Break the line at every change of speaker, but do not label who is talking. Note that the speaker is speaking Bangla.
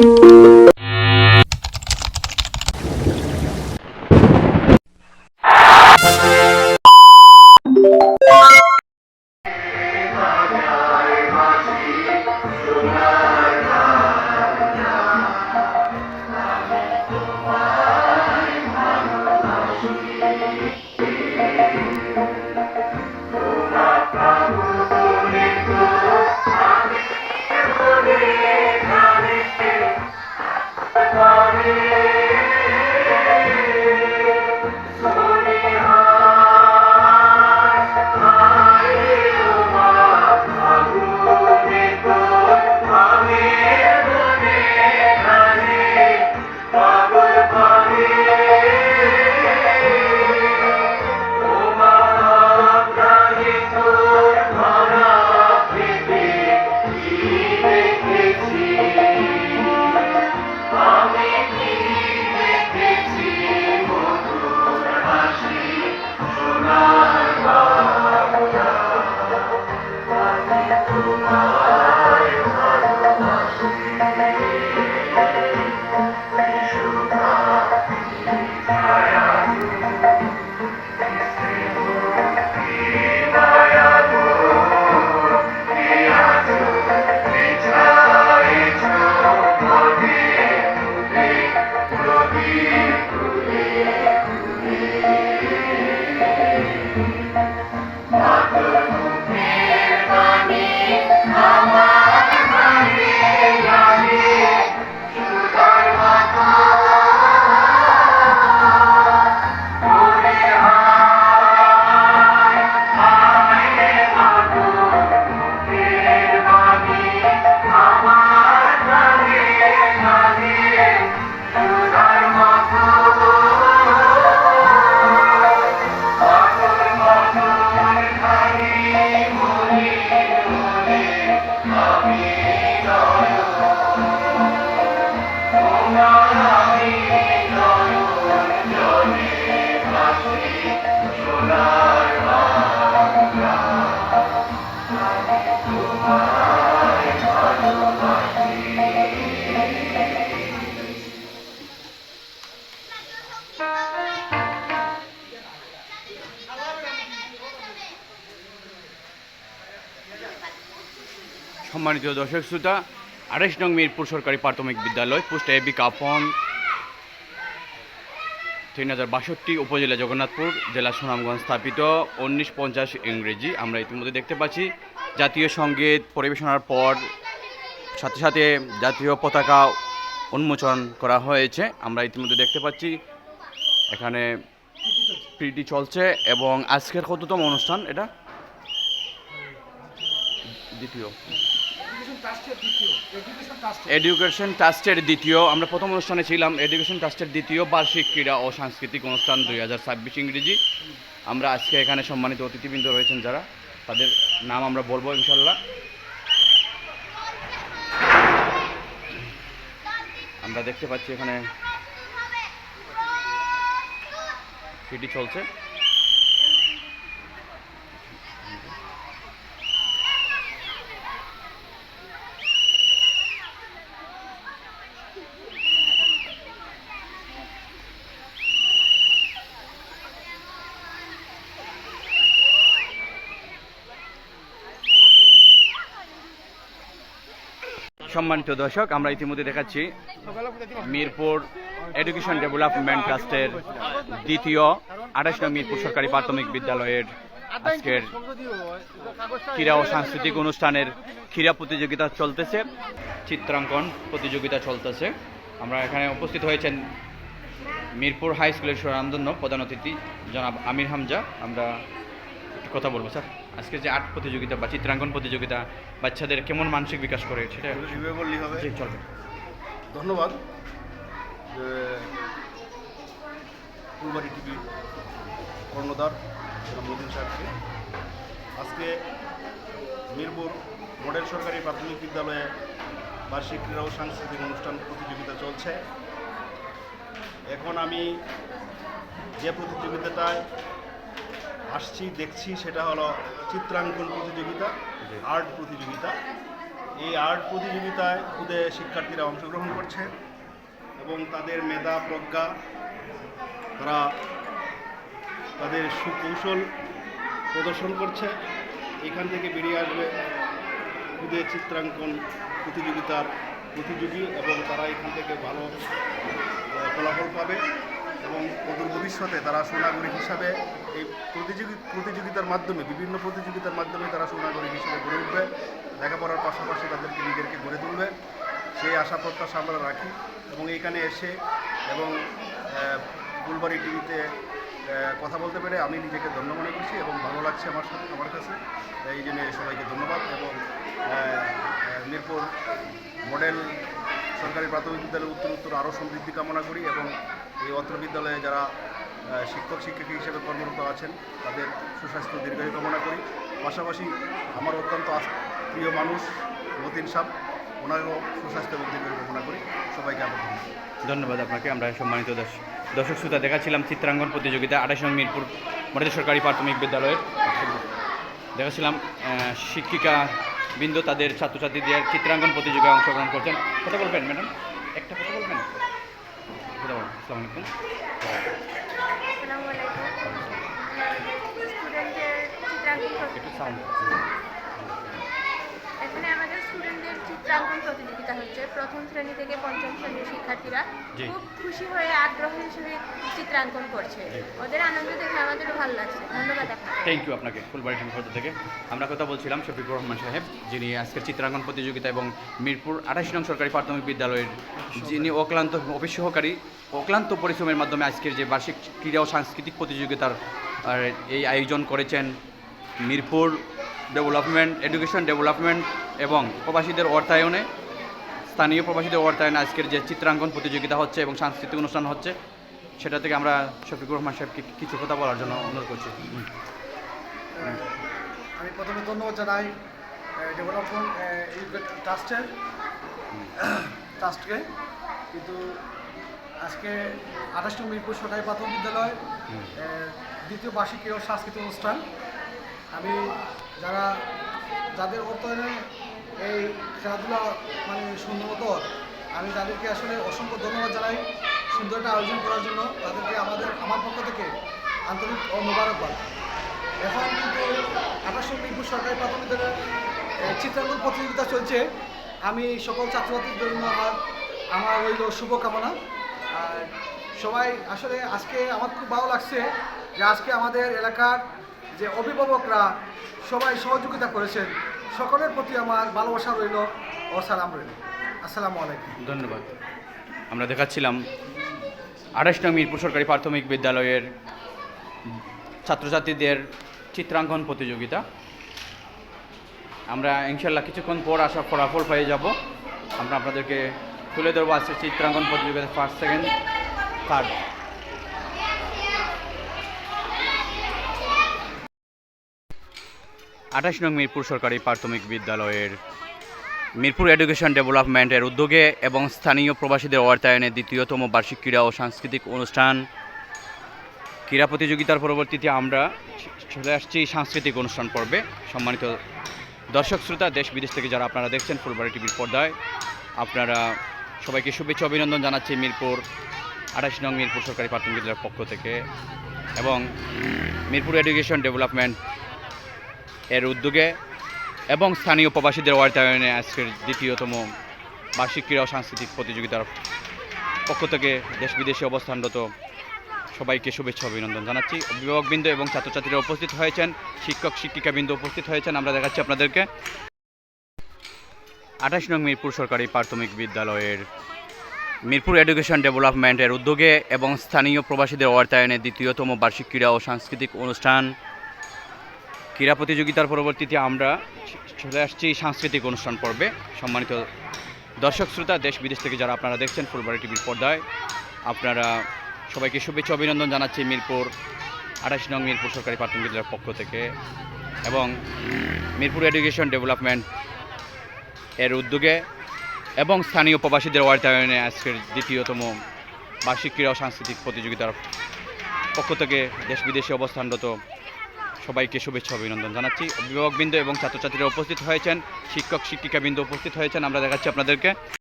Thank you. সম্মানিত দর্শক শ্রোতা আড়াইশ নং মিরপুর সরকারি প্রাথমিক বিদ্যালয়, পোস্ট এবি কাপন তিন হাজার বাষট্টি উপজেলা জগন্নাথপুর জেলা সুনামগঞ্জ স্থাপিত, উনিশ পঞ্চাশ ইংরেজি। আমরা ইতিমধ্যে দেখতে পাচ্ছি, জাতীয় সংগীত পরিবেশনার পর সাথে সাথে জাতীয় পতাকা উন্মোচন করা হয়েছে। আমরা ইতিমধ্যে দেখতে পাচ্ছি, এখানে পিটি চলছে এবং আজকের কততম অনুষ্ঠান এটা? দ্বিতীয়। এডুকেশন ট্রাস্টের দ্বিতীয়, আমরা প্রথম অনুষ্ঠানে ছিলাম এডুকেশন ট্রাস্টের দ্বিতীয় বার্ষিক ক্রীড়া ও সাংস্কৃতিক অনুষ্ঠান দুই হাজার ছাব্বিশ ইংরেজি। আমরা আজকে এখানে সম্মানিত অতিথিবৃন্দ রয়েছেন যারা, তাদের নাম আমরা বলব ইনশাল্লাহ। আমরা দেখতে পাচ্ছি এখানে। সিটি চলছে। সম্মানিত দর্শক, আমরা ইতিমধ্যে দেখাচ্ছি মিরপুর এডুকেশন ডেভেলপমেন্ট ট্রাস্টের দ্বিতীয় আঠাশ নং মিরপুর সরকারি প্রাথমিক বিদ্যালয়ের আজকের ক্রীড়া ও সাংস্কৃতিক অনুষ্ঠানের ক্রীড়া প্রতিযোগিতা চলতেছে, চিত্রাঙ্কন প্রতিযোগিতা চলতেছে। আমরা এখানে উপস্থিত হয়েছেন মিরপুর হাই স্কুলের সুরামদন্য প্রধান অতিথি জনাব আমির হামজা। আমরা কথা বলব স্যার। আজকে যে আর্ট প্রতিযোগিতা বা চিত্রাঙ্কন প্রতিযোগিতা বাচ্চাদের কেমন মানসিক বিকাশ করে সেটা
বললেই হবে।
চলবে।
ধন্যবাদ। ফুলবাড়ি টিভি কর্ণধার মদিন সাহেবকে আজকে মিরপুর মডেল সরকারি প্রাথমিক বিদ্যালয়ে বার্ষিক ক্রীড়া ও সাংস্কৃতিক অনুষ্ঠান প্রতিযোগিতা চলছে। এখন আমি যে প্রতিযোগিতাটায় আসছি দেখছি সেটা হলো চিত্রাঙ্কন প্রতিযোগিতা আর্ট প্রতিযোগিতা। এই আর্ট প্রতিযোগিতায় খুদে শিক্ষার্থীরা অংশগ্রহণ করছে এবং তাদের মেধা প্রজ্ঞা তারা তাদের সুকৌশল প্রদর্শন করছে। এখান থেকে বেরিয়ে আসবে খুদে চিত্রাঙ্কন প্রতিযোগিতার প্রতিযোগী এবং তারা এখান থেকে ভালো ফলাফল পাবে। এবং অদূর ভবিষ্যতে তারা সোনাগরী হিসাবে এই প্রতিযোগী, প্রতিযোগিতার মাধ্যমে, বিভিন্ন প্রতিযোগিতার মাধ্যমে তারা সোনাগরিক হিসেবে গড়ে উঠবে। লেখাপড়ার পাশাপাশি তাদেরকে নিজেদেরকে গড়ে তুলবে। সেই আশা প্রত্যাশা আমরা রাখি এবং এখানে এসে এবং ফুলবাড়ি টিভিতে কথা বলতে পেরে আমি নিজেকে ধন্য মনে করছি এবং ভালো লাগছে আমার সাথে, আমার কাছে। এই জন্য সবাইকে ধন্যবাদ এবং মিরপুর মডেল সরকারি প্রাথমিক বিদ্যালয়ের উত্তর উত্তর আরও সমৃদ্ধি কামনা করি এবং এই অত্র বিদ্যালয়ে যারা শিক্ষক শিক্ষিকা হিসেবে কর্মরত আছেন তাদের সুস্বাস্থ্য দীর্ঘায়ু কামনা করি। পাশাপাশি আমার অত্যন্ত প্রিয় মানুষ মতিন সাহ ওনারও সুস্বাস্থ্য এবং দীর্ঘায়ু কামনা করি। সবাইকে আমার ধন্যবাদ।
আপনাকে আমরা সম্মানিত দর্শ- দর্শক শ্রোতা দেখাচ্ছিলাম চিত্রাঙ্কন প্রতিযোগিতা আঠাশ নং মিরপুর মডেল সরকারি প্রাথমিক বিদ্যালয়ের। দেখাচ্ছিলাম আহ, শিক্ষিকা বিন্দু তাদের ছাত্রছাত্রীদের চিত্রাঙ্কন প্রতিযোগিতায় অংশগ্রহণ করছেন। কথা বলবেন ম্যাডাম? একটা কথা বলবেন? কথা আসসালামু আলাইকুম। একটু সাউন্ড
এখানে আমাদের স্টুডেন্টদের চিত্রাঙ্কন প্রতিযোগিতা হচ্ছে। প্রথম শ্রেণি থেকে পঞ্চম শ্রেণির শিক্ষার্থীরা। খুব খুশি হয়ে আগ্রহের সহিত চিত্রাঙ্কন করছে। ওদের আনন্দ দেখে আমাদেরও ভালো লাগছে। ধন্যবাদ আপনাকে।
থ্যাংক ইউ আপনাকে ফুলবাড়ি পক্ষ থেকে। আমরা কথা বলছিলাম শফিকুর রহমান সাহেব যিনি আজকের চিত্রাঙ্কন প্রতিযোগিতা এবং মিরপুর আঠাশ নং সরকারি প্রাথমিক বিদ্যালয়ের যিনি অক্লান্ত অফিস সহকারী অক্লান্ত পরিশ্রমের মাধ্যমে আজকের যে বার্ষিক ক্রীড়া ও সাংস্কৃতিক প্রতিযোগিতার এই আয়োজন করেছেন মিরপুর ডেভেলপমেন্ট এডুকেশন ডেভেলপমেন্ট এবং প্রবাসীদের অর্থায়নে স্থানীয় প্রবাসীদের অর্থায়নে আজকের যে চিত্রাঙ্কন প্রতিযোগিতা হচ্ছে এবং সাংস্কৃতিক অনুষ্ঠান হচ্ছে সেটা থেকে আমরা শফিকুর রহমান সাহেবকে কিছু কথা বলার জন্য অনুরোধ করছি।
আমি প্রথমে ধন্যবাদ জানাই ডেভেলপমেন্ট ট্রাস্টের ট্রাস্টকে। কিন্তু আজকে আঠাশটি মিরপুর সরকারি প্রাথমিক বিদ্যালয় দ্বিতীয় বার্ষিকীয় সাংস্কৃতিক অনুষ্ঠান। আমি যারা, যাদের অর্থায়নে এই খেলাধুলা মানে সুন্দর আমি তাদেরকে আসলে অসংখ্য ধন্যবাদ জানাই সুন্দর একটা আয়োজন করার জন্য। তাদেরকে আমাদের, আমার পক্ষ থেকে আন্তরিক ও মোবারকবাদ। এখন কিন্তু আঠাশশো মিরপুর সরকারি প্রাথমিক বিদ্যালয়ের চিত্রাঙ্কন প্রতিযোগিতা চলছে। আমি সকল ছাত্রছাত্রীদের জন্য আমার আমার রইল শুভকামনা। আর সবাই আসলে আজকে আমার খুব ভালো লাগছে যে আজকে আমাদের এলাকার যে অভিভাবকরা সবাই সহযোগিতা করেছেন, সকলের প্রতি আমার ভালোবাসা রইল ও সালাম রইল। আসসালামু আলাইকুম।
ধন্যবাদ। আমরা দেখাচ্ছিলাম আঠাশ নং মিরপুর সরকারি প্রাথমিক বিদ্যালয়ের ছাত্রছাত্রীদের চিত্রাঙ্কন প্রতিযোগিতা। আমরা ইনশাল্লাহ কিছুক্ষণ পর আসা ফলাফল পেয়ে যাব। আমরা আপনাদেরকে তুলে ধরবো আজকে চিত্রাঙ্কন প্রতিযোগিতা ফার্স্ট সেকেন্ড থার্ড আঠাশ নং মিরপুর সরকারি প্রাথমিক বিদ্যালয়ের মিরপুর এডুকেশন ডেভেলপমেন্টের উদ্যোগে এবং স্থানীয় প্রবাসীদের অর্থায়নে দ্বিতীয়তম বার্ষিক ক্রীড়া ও সাংস্কৃতিক অনুষ্ঠান। ক্রীড়া প্রতিযোগিতার পরবর্তীতে আমরা চলে আসছি সাংস্কৃতিক অনুষ্ঠান পর্বে। সম্মানিত দর্শক, শ্রোতা, দেশ বিদেশ থেকে যারা আপনারা দেখছেন ফুলবাড়ি টিভির পর্দায়, আপনারা সবাইকে শুভেচ্ছা অভিনন্দন জানাচ্ছি মিরপুর আঠাশ নং মিরপুর সরকারি প্রাথমিক বিদ্যালয়ের পক্ষ থেকে। এবং মিরপুর এডুকেশন ডেভেলপমেন্ট এর উদ্যোগে এবং স্থানীয় প্রবাসীদের অর্থায়নে আজকের দ্বিতীয়তম বার্ষিক ক্রীড়া ও সাংস্কৃতিক প্রতিযোগিতার পক্ষ থেকে দেশ বিদেশে অবস্থানরত সবাইকে শুভেচ্ছা অভিনন্দন জানাচ্ছি। অভিভাবকবৃন্দ এবং ছাত্রছাত্রীরা উপস্থিত হয়েছেন, শিক্ষক, শিক্ষিকাবৃন্দ উপস্থিত হয়েছেন, আমরা দেখাচ্ছি আপনাদেরকে। আঠাশ নং মিরপুর সরকারি প্রাথমিক বিদ্যালয়ের মিরপুর এডুকেশন ডেভেলপমেন্টের উদ্যোগে এবং স্থানীয় প্রবাসীদের অর্থায়নে দ্বিতীয়তম বার্ষিক ক্রীড়া ও সাংস্কৃতিক অনুষ্ঠান ক্রীড়া প্রতিযোগিতার পরবর্তীতে আমরা চলে আসছি সাংস্কৃতিক অনুষ্ঠান পর্বে। সম্মানিত দর্শক, শ্রোতা, দেশ, বিদেশ থেকে যারা আপনারা দেখছেন ফুলবাড়ি টিভির পর্দায়, আপনারা সবাইকে শুভেচ্ছা, অভিনন্দন জানাচ্ছি মিরপুর আঠাশ নং মিরপুর সরকারি প্রাথমিক বিদ্যালয়ের পক্ষ থেকে এবং মিরপুর এডুকেশন ডেভেলপমেন্ট এর উদ্যোগে এবং স্থানীয় প্রবাসীদের অর্থায়নে আজকের দ্বিতীয়তম বার্ষিক ক্রীড়া সাংস্কৃতিক প্রতিযোগিতার পক্ষ থেকে দেশ বিদেশে অবস্থানরত সবাইকে শুভেচ্ছা অভিনন্দন জানাচ্ছি। অভিভাবকবৃন্দ এবং ছাত্রছাত্রীরা উপস্থিত হয়েছেন, শিক্ষক, শিক্ষিকাবৃন্দ উপস্থিত হয়েছেন, আমরা দেখাচ্ছি আপনাদেরকে।